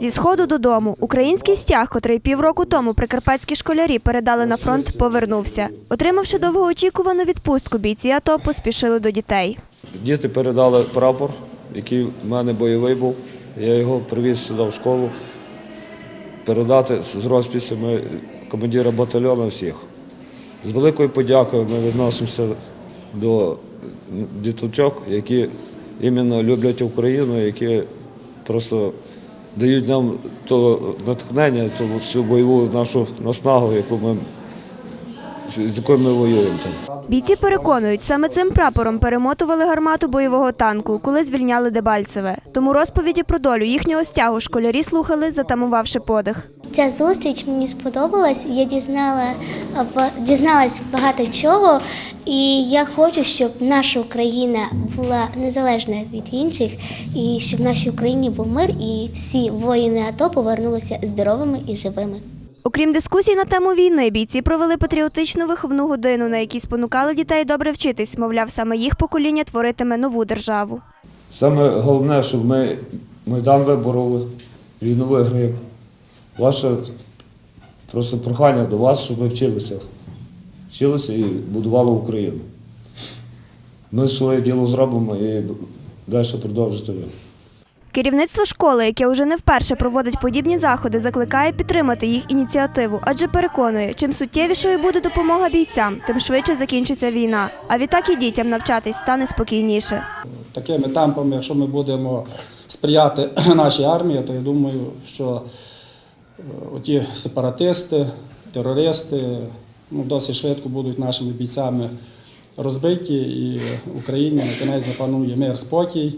Зі сходу додому український стяг, котрий півроку тому прикарпатські школярі передали на фронт, повернувся. Отримавши довгоочікувану відпустку, бійці АТО поспішили до дітей. Діти передали прапор, який в мене бойовий був. Я його привіз сюди в школу. Передати з розписями командира батальйону всіх. З великою подякою ми відносимося до діточок, які іменно люблять Україну, які просто дають нам то натхнення, то всю бойову нашу наснагу, яку ми, з якою ми воюємо. Бійці переконують, саме цим прапором перемотували гармату бойового танку, коли звільняли Дебальцеве. Тому розповіді про долю їхнього стягу школярі слухали, затамувавши подих. Ця зустріч мені сподобалась. Я дізнала, дізналась багато чого, і я хочу, щоб наша Україна була незалежна від інших, і щоб в нашій Україні був мир, і всі воїни АТО повернулися здоровими і живими. Окрім дискусій на тему війни, бійці провели патріотичну виховну годину, на якій спонукали дітей добре вчитись. Мовляв, саме їх покоління творитиме нову державу. Саме головне, щоб ми Майдан вибороли, війну виграємо. Ваше просто прохання до вас, щоб ми вчилися. Вчилися і будували Україну. Ми своє діло зробимо і далі продовжити. Керівництво школи, яке уже не вперше проводить подібні заходи, закликає підтримати їх ініціативу, адже переконує, чим суттєвішою буде допомога бійцям, тим швидше закінчиться війна. А відтак і дітям навчатись стане спокійніше. такими темпами, якщо ми будемо сприяти нашій армії, то я думаю, що оті сепаратисти, терористи ну, досить швидко будуть нашими бійцями розбиті, і в Україні на кінець запанує мир, спокій.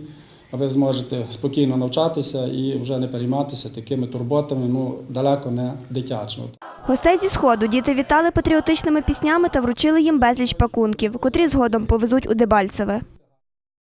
А ви зможете спокійно навчатися і вже не перейматися такими турботами, ну далеко не дитячими. Гостей зі сходу діти вітали патріотичними піснями та вручили їм безліч пакунків, котрі згодом повезуть у Дебальцеве.